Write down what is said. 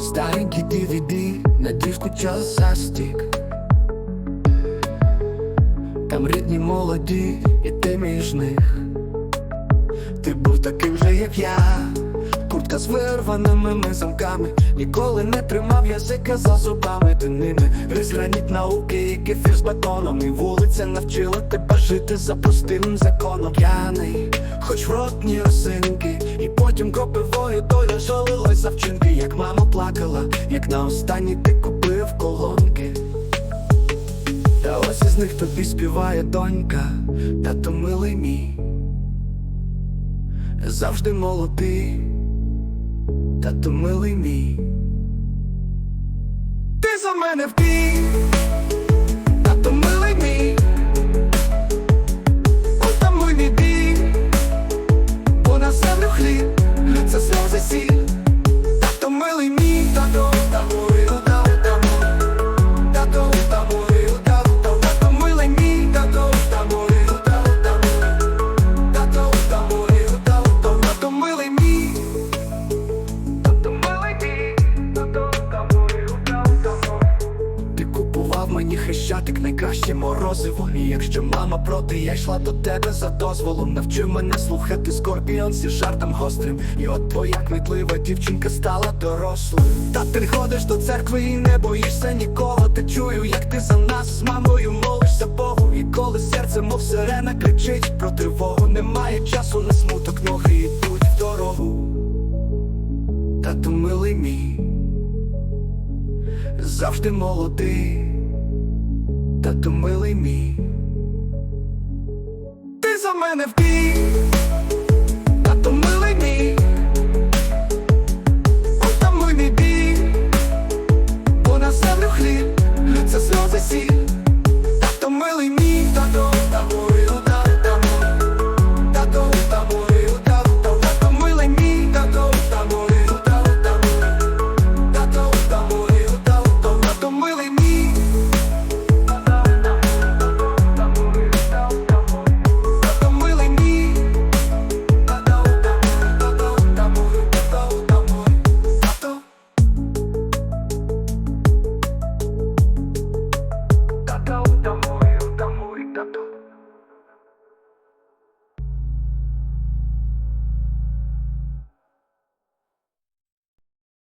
Старенький DVD, на диску час Там рідні молоді, і ти між них. Ти був таким же, як я. Куртка з вирваними ми замками Ніколи не тримав язика за зубами Ти ними гриз граніт науки і кефір з бетоном І вулиця навчила тебе жити за простим законом. П'яний, хоч в ротні росинки І потім кропивою доля жалилась за вчинки Як мама плакала, як на останній ти купив колонки. Та ось із них тобі співає донька, тато милий мій. Завжди молодий, тато милий мій. Ти за мене втій, мені хрещатик, найкраще морозиво І якщо мама проти, я йшла до тебе за дозволом. Навчив мене слухати скорпіон зі жартом гострим. І от твоя кмітлива дівчинка стала дорослою. Та ти ходиш до церкви і не боїшся нікого. Ти чую, як ти за нас з мамою молишся Богу. І коли серце, мов сирена, кричить про тривогу Немає часу на смуток, ноги йдуть в дорогу. Тату милий мій завжди молодий, тато милий мій. Ти за мене втій,